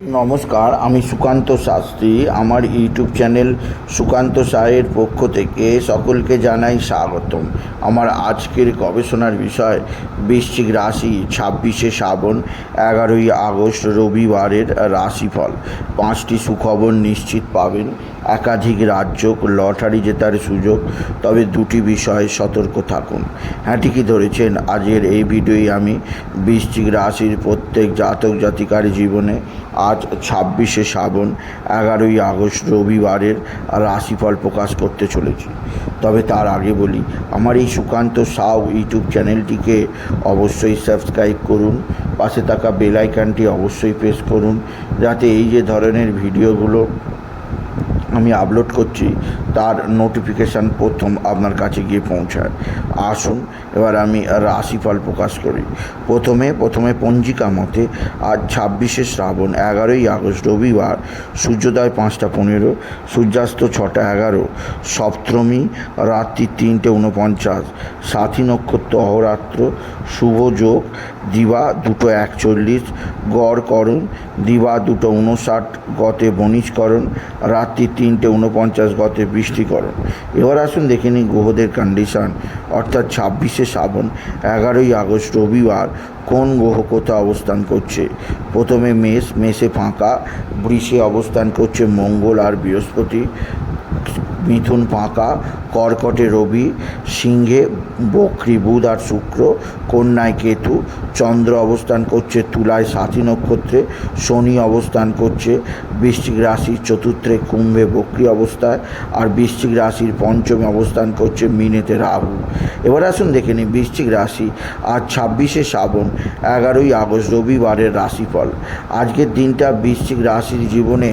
নমস্কার, আমি সুকান্ত শাস্ত্রী। আমার ইউটিউব চ্যানেল সুকান্ত সাহের পক্ষ থেকে সকলকে জানাই স্বাগতম। আমার আজকের গবেষণার বিষয়, বৃশ্চিক রাশি ছাব্বিশে শ্রাবণ, এগারোই আগস্ট রবিবারের রাশিফল। পাঁচটি সুখবর নিশ্চিত পাবেন। একাধিক রাজ্য লটারি জেতার সুযোগ, তবে দুটি বিষয়ে সতর্ক থাকুন। হ্যাঁ ঠিকই ধরেছেন? আজকের এই ভিডিওই আমি বৃশ্চিক রাশির প্রত্যেক জাতক জাতিকার জীবনে আজ ছাব্বিশে শ্রাবণ, এগারোই আগস্ট রবিবারের রাশিফল প্রকাশ করতে চলেছি। তবে তার আগে বলি, আমার এই সুকান্ত সাউ ইউটিউব চ্যানেলটিকে অবশ্যই সাবস্ক্রাইব করুন, পাশে থাকা বেল আইকনটি অবশ্যই প্রেস করুন, যাতে এই যে ধরনের ভিডিওগুলো আমি আপলোড করছি, তার নোটিফিকেশান প্রথম আপনার কাছে গিয়ে পৌঁছায়। আসুন, এবার আমি রাশিফল প্রকাশ করি। প্রথমে প্রথমে পঞ্জিকা মতে, আজ ছাব্বিশে শ্রাবণ, এগারোই আগস্ট, রবিবার, সূর্যোদয় পাঁচটা পনেরো, সূর্যাস্ত ছটা এগারো, সপ্তমী, রাত্রি তিনটে উনপঞ্চাশ সাথী নক্ষত্র, অহরাত্র, শুভ যোগ, দিবা দুটো একচল্লিশ, গড় গড়করণ দিবা দুটো উনষাট গতে বণিজকরণ, রাত্রি তিনটে উনপঞ্চাশ গতে বৃষ্টিকরণ। এবার আসুন দেখে নিই গ্রহদের কন্ডিশান অর্থাৎ ছাব্বিশে শ্রাবণ, এগারোই আগস্ট রবিবার কোন গ্রহ কোথায় অবস্থান করছে? প্রথমে মেষ, মেষে ফাঁকা, বৃষে অবস্থান করছে মঙ্গল আর বৃহস্পতি। মিথুন ফাঁকা, কর্কটে রবি সিংহে বকরি বুধ আর শুক্র, কন্যায় কেতু, চন্দ্র অবস্থান করছে তুলায় সাথী নক্ষত্রে, শনি অবস্থান করছে বৃশ্চিক রাশির চতুর্থে কুম্ভে বকরি অবস্থায়, আর বৃশ্চিক রাশির পঞ্চমে অবস্থান করছে মিনেতে রাহু। এবার আসুন দেখে নিই বৃশ্চিক রাশি আজ ছাব্বিশে শ্রাবণ, এগারোই আগস্ট, রবিবারের রাশিফল। আজকের দিনটা বৃশ্চিক রাশির জীবনে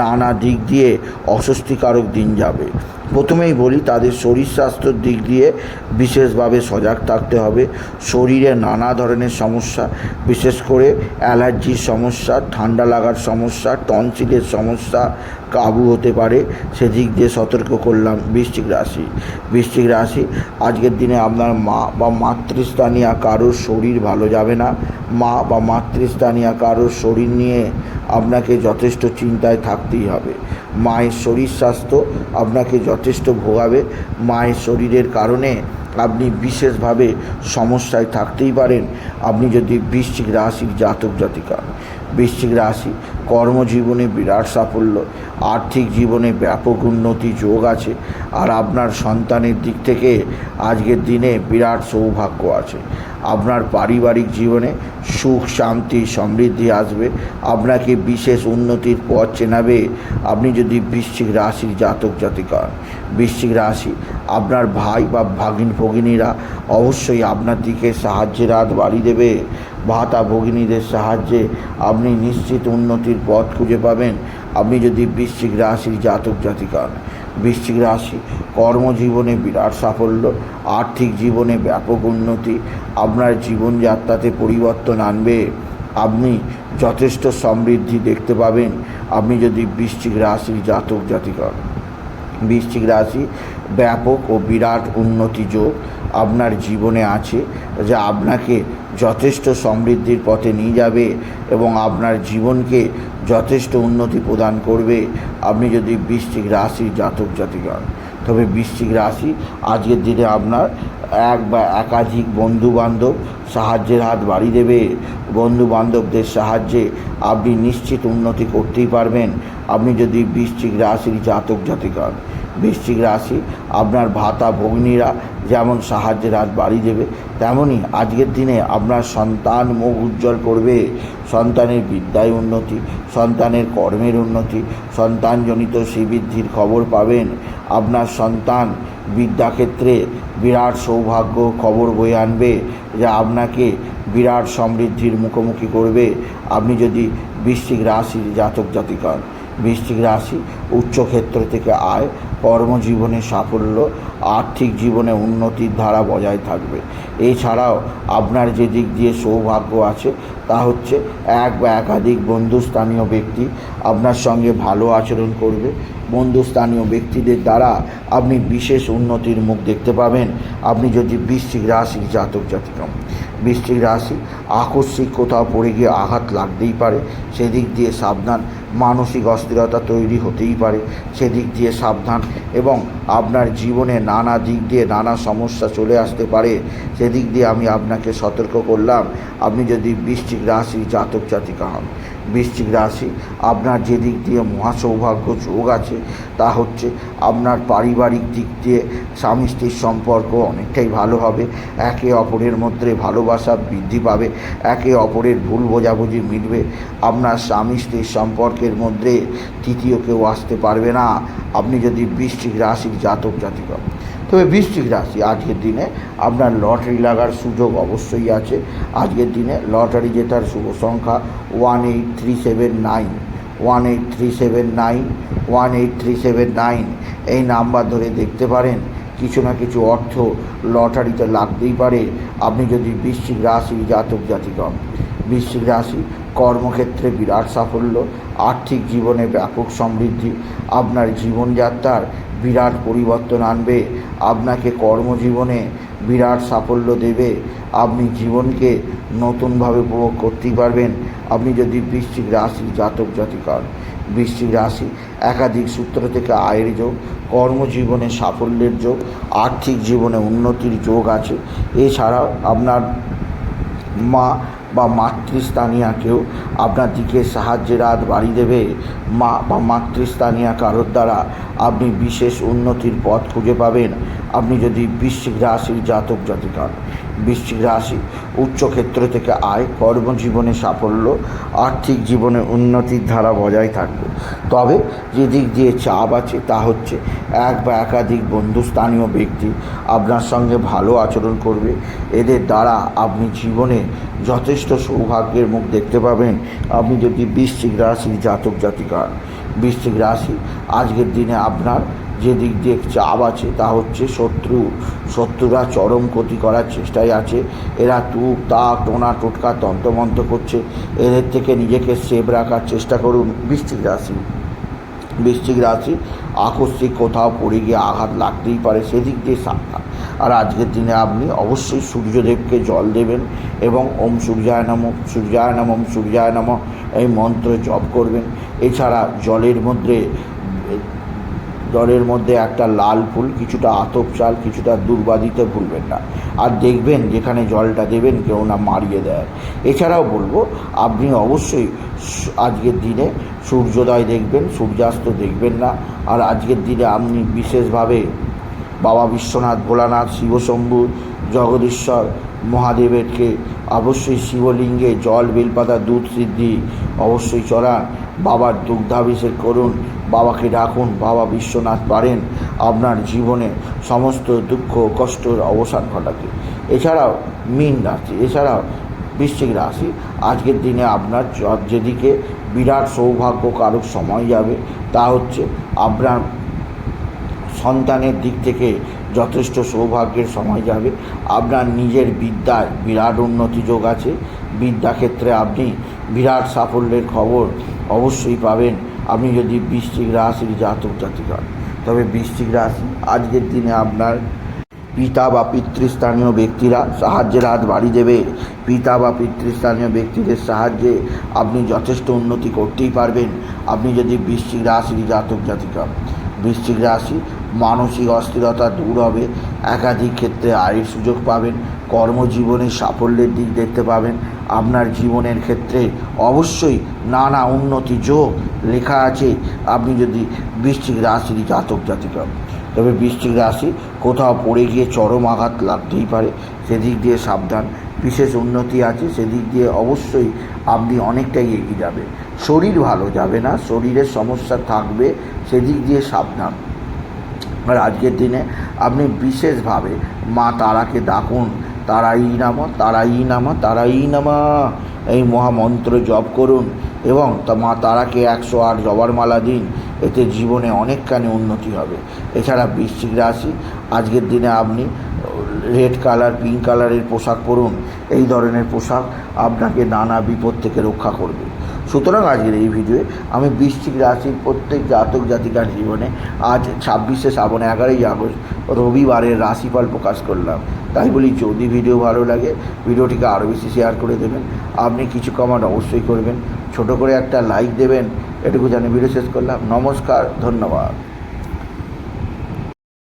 নানা দিক দিয়ে অস্বস্তিকারক দিন যাবে। প্রথমেই বলি, তাদের শরীর স্বাস্থ্যর দিক দিয়ে বিশেষভাবে সজাগ থাকতে হবে। শরীরে নানা ধরনের সমস্যা, বিশেষ করে অ্যালার্জির সমস্যা, ঠান্ডা লাগার সমস্যা, টনসিলের সমস্যা কাবু হতে পারে। সেদিক দিয়ে সতর্ক করলাম বৃশ্চিক রাশি। বৃশ্চিক রাশি, আজকের দিনে আপনার মা বা মাতৃস্থানীয় কারোর শরীর ভালো যাবে না। মা বা মাতৃস্থানীয় কারোর শরীর নিয়ে আপনাকে যথেষ্ট চিন্তায় থাকতেই হবে। মায়ের শরীর স্বাস্থ্য আপনাকে যথেষ্ট ভোগাবে। মায়ের শরীরের কারণে আপনি বিশেষভাবে সমস্যায় থাকতেই পারেন। আপনি যদি বৃশ্চিক রাশির জাতক জাতিকা, বৃশ্চিক রাশি কর্মজীবনে বিরাট সাফল্য, আর্থিক জীবনে ব্যাপক উন্নতি, যোগ আছে আর আপনার সন্তানের দিক থেকে আজকের দিনে বিরাট সৌভাগ্য আছে। আপনার পারিবারিক জীবনে সুখ, শান্তি, সমৃদ্ধি আসবে আপনাকে বিশেষ উন্নতির পথ চেনাবে আপনি যদি বৃশ্চিক রাশির জাতক জাতিকা হন। বৃশ্চিক রাশি, আপনার ভাই বা ভাগিন, ভগিনীরা অবশ্যই আপনার দিকে সাহায্যের হাত বাড়ি দেবে ভাতা, ভগিনীদের সাহায্যে আপনি নিশ্চিত উন্নতির পথ খুঁজে পাবেন আপনি যদি বৃশ্চিক রাশির জাতক জাতিকা হন। বৃশ্চিক রাশি, কর্মজীবনে বিরাট সাফল্য, আর্থিক জীবনে ব্যাপক উন্নতি, আপনার জীবনযাত্রাতে পরিবর্তন আনবে আপনি যথেষ্ট সমৃদ্ধি দেখতে পাবেন আপনি যদি বৃশ্চিক রাশির জাতক জাতিকা। বৃশ্চিক রাশি ব্যাপক ও বিরাট উন্নতি যোগ আপনার জীবনে আছে, যা আপনাকে যথেষ্ট সমৃদ্ধির পথে নিয়ে যাবে এবং আপনার জীবনকে যথেষ্ট উন্নতি প্রদান করবে আপনি যদি বৃশ্চিক রাশি জাতক জাতিকা হন। তবে বৃশ্চিক রাশি আজকের দিনে আপনার এক বা একাধিক বন্ধু বান্ধব সাহায্যের হাত বাড়িয়ে দেবে বন্ধু বান্ধবদের সাহায্যে আপনি নিশ্চিত উন্নতি করতেই পারবেন আপনি যদি বৃশ্চিক রাশির জাতক জাতিকা। বৃশ্চিক রাশি, আপনার ভাতা ভগ্নীরা যেমন সাহায্যের হাত বাড়িয়ে দেবে তেমনই আজকের দিনে আপনার সন্তান মুখ উজ্জ্বল করবে সন্তানের বিদ্যায় উন্নতি, সন্তানের কর্মের উন্নতি, সন্তানজনিত শ্রীবৃদ্ধির খবর পাবেন আপনার সন্তান বিদ্যাক্ষেত্রে বিরাট সৌভাগ্য খবর বয়ে আনবে, যা আপনাকে বিরাট সমৃদ্ধির মুখোমুখি করবে আপনি যদি বৃশ্চিক রাশির জাতক জাতিকা হন। বৃশ্চিক রাশি উচ্চক্ষেত্র থেকে আয় কর্মজীবনে সাফল্য, আর্থিক জীবনে উন্নতির ধারা বজায় থাকবে। এছাড়াও, আপনার যে দিক দিয়ে সৌভাগ্য আছে তা হচ্ছে এক বা একাধিক বন্ধুস্থানীয় ব্যক্তি আপনার সঙ্গে ভালো আচরণ করবে। বন্ধুস্থানীয় ব্যক্তিদের দ্বারা আপনি বিশেষ উন্নতির মুখ দেখতে পাবেন। আপনি যদি বৃশ্চিক রাশির জাতক জাতিকা বৃশ্চিক রাশি আকস্মিক কোথাও পড়ে গিয়ে আঘাত লাগতেই পারে। সেদিক দিয়ে সাবধান, মানসিক অস্থিরতা তৈরি হতেই পারে। সেদিক দিয়ে সাবধান এবং আপনার জীবনে নানা দিক দিয়ে নানা সমস্যা চলে আসতে পারে। সেদিক দিয়ে আমি আপনাকে সতর্ক করলাম, আপনি যদি বৃশ্চিক রাশি জাতক জাতিকা হন। বৃশ্চিক রাশি আপনার যে দিক দিয়ে মহাসৌভাগ্য যোগ আছে, তা হচ্ছে আপনার পারিবারিক দিক দিয়ে স্বামী স্ত্রীর সম্পর্ক অনেকটাই ভালো হবে। একে অপরের মধ্যে ভালোবাসা বৃদ্ধি পাবে, একে অপরের ভুল বোঝাবুঝি মিটবে। আপনার স্বামী স্ত্রীর সম্পর্কের মধ্যে তৃতীয় কেউ আসতে পারবে না। আপনি যদি বৃশ্চিক রাশির জাতক জাতিকা তবে বৃশ্চিক রাশি, আজকের দিনে আপনার লটারি লাগার সুযোগ অবশ্যই আছে আজকের দিনে লটারি জেতার শুভ সংখ্যা one eight three seven nine, one eight three seven nine one eight three seven nine এই নাম্বার ধরে দেখতে পারেন কিছু না কিছু অর্থ লটারিতে লাগতেই পারে আপনি যদি বৃশ্চিক রাশি, জাতক জাতিকা হন। বৃশ্চিক রাশি কর্মক্ষেত্রে বিরাট সাফল্য, আর্থিক জীবনে ব্যাপক সমৃদ্ধি, আপনার জীবনযাত্রার বিরাট পরিবর্তন আনবে, আপনাকে কর্মজীবনে বিরাট সাফল্য দেবে, আপনি জীবনকে নতুনভাবে উপভোগ করতেই পারবেন আপনি যদি বৃশ্চিক রাশি জাতক জাতিকা হন। বৃশ্চিক রাশি একাধিক সূত্র থেকে আয়ের যোগ, কর্মজীবনে সাফল্যের যোগ, আর্থিক জীবনে উন্নতির যোগ আছে, এছাড়াও আপনার মা বা মাতৃস্থানীয়াকেও আপনার দিকে সাহায্যের হাত বাড়িয়ে দেবে। মা বা মাতৃস্থানীয় কারোর দ্বারা আপনি বিশেষ উন্নতির পথ খুঁজে পাবেন। আপনি যদি বৃশ্চিক রাশির জাতক জাতিকা। বৃশ্চিক রাশি উচ্চক্ষেত্র থেকে আয়, কর্মজীবনে সাফল্য, আর্থিক জীবনে উন্নতির ধারা বজায় থাকবে। তবে যে দিক দিয়ে চাপ আছে তা হচ্ছে এক বা একাধিক বন্ধুস্থানীয় ব্যক্তি আপনার সঙ্গে ভালো আচরণ করবে। এদের দ্বারা আপনি জীবনে যথেষ্ট সৌভাগ্যের মুখ দেখতে পাবেন। আপনি যদি বৃশ্চিক রাশির জাতক জাতিকা হন। বৃশ্চিক রাশি। আজকের দিনে আপনার যে দিক দিয়ে চাপ আছে তা হচ্ছে শত্রু। শত্রুরা চরম ক্ষতি করার চেষ্টায় আছে। এরা তুক, তাক, টোনা, টোটকা তন্ত্রমন্ত্র করছে। এদের থেকে নিজেকে সেভ রাখার চেষ্টা করুন বৃশ্চিক রাশি। বৃশ্চিক রাশি আকস্মিক কোথাও পড়ে গিয়ে আঘাত লাগতেই পারে, সেদিক দিয়ে সাবধান। আর আজকের দিনে আপনি অবশ্যই সূর্যদেবকে জল দেবেন এবং ওম সূর্যায় নম সূর্যায় নম, ওম সূর্যায় নম এই মন্ত্র জপ করবেন। এছাড়া জলের মধ্যে জলের মধ্যে একটা লাল ফুল, কিছুটা আতপ চাল, কিছুটা দুর্বা দিতে ভুলবেন না। আর দেখবেন যেখানে জলটা দেবেন কেউ না মারিয়ে দেয়। এছাড়াও বলব, আপনি অবশ্যই আজকের দিনে সূর্যোদয় দেখবেন, সূর্যাস্ত দেখবেন না। আর আজকের দিনে আপনি বিশেষভাবে বাবা বিশ্বনাথ, ভোলানাথ, শিবশম্ভু, জগদীশ্বর মহাদেবেরকে অবশ্যই শিবলিঙ্গে জল, বেলপাতা, দুধ সিদ্ধি অবশ্যই চড়ান। বাবার দুগ্ধাভিষেক করুন, বাবাকে ডাকুন, বাবা বিশ্বনাথ পারেন, আপনার জীবনে সমস্ত দুঃখ কষ্টর অবসান ঘটাতে। এছাড়াও মীন রাশি, এছাড়াও বৃশ্চিক রাশি, আজকের দিনে আপনার যেদিকে বিরাট সৌভাগ্য কারক সময় যাবে, তা হচ্ছে আপনার সন্তানের দিক থেকে যথেষ্ট সৌভাগ্যের সময় যাবে। আপনার নিজের বিদ্যায় বিরাট উন্নতি যোগ আছে। বিদ্যাক্ষেত্রে আপনি বিরাট সাফল্যের খবর অবশ্যই পাবেন আপনি যদি বৃশ্চিক রাশির জাতক জাতিক হন তবে বৃষ্টিক রাশি আজকের দিনে আপনার পিতা বা পিতৃস্থানীয় ব্যক্তিরা সাহায্যের হাত বাড়িয়ে দেবে পিতা বা পিতৃস্থানীয় ব্যক্তিদের সাহায্যে আপনি যথেষ্ট উন্নতি করতেই পারবেন আপনি যদি বৃশ্চিক রাশির জাতক জাতিকা। বৃশ্চিক রাশি মানসিক অস্থিরতা দূর হবে, একাধিক ক্ষেত্রে আয়ের সুযোগ পাবেন, কর্মজীবনে সাফল্যের দিক দেখতে পাবেন আপনার জীবনের ক্ষেত্রে অবশ্যই নানা উন্নতি যোগ লেখা আছে। আপনি যদি বৃষ্টিক রাশির জাতক জাতিকা। তবে বৃশ্চিক রাশি কোথাও পড়ে গিয়ে চরম আঘাত লাগতেই পারে। সেদিক দিয়ে সাবধান, বিশেষ উন্নতি আছে। সেদিক দিয়ে অবশ্যই আপনি অনেকটাই এগিয়ে যাবে শরীর ভালো যাবে না, শরীরের সমস্যা থাকবে, সেদিক দিয়ে সাবধান। আর আজকের দিনে আপনি বিশেষভাবে মা তারাকে ডাকুন তারাই নামা তারাই নামা তারাই নামা। এই মহামন্ত্র জপ করুন এবং তা মা তারাকে একশো আট জবার মালা দিন। এতে জীবনে অনেকখানি উন্নতি হবে। এছাড়া বৃশ্চিক রাশি, আজকের দিনে আপনি রেড কালার, পিঙ্ক কালারের পোশাক পরুন। এই ধরনের পোশাক আপনাকে নানা বিপদ থেকে রক্ষা করবে। সুতরাং আজকের এই ভিডিওয়ে আমি বৃশ্চিক রাশির প্রত্যেক জাতক জাতিকার জীবনে আজ ছাব্বিশে শ্রাবণ এগারোই আগস্ট রবিবারের রাশিফল প্রকাশ করলাম। তাই বলি যদি ভিডিও ভালো লাগে, ভিডিওটিকে আরও বেশি শেয়ার করে দেবেন। আপনি কিছু কমেন্ট অবশ্যই করবেন। ছোট করে একটা লাইক দেবেন। এটুকু জানি ভিডিও শেষ করলাম। নমস্কার, ধন্যবাদ।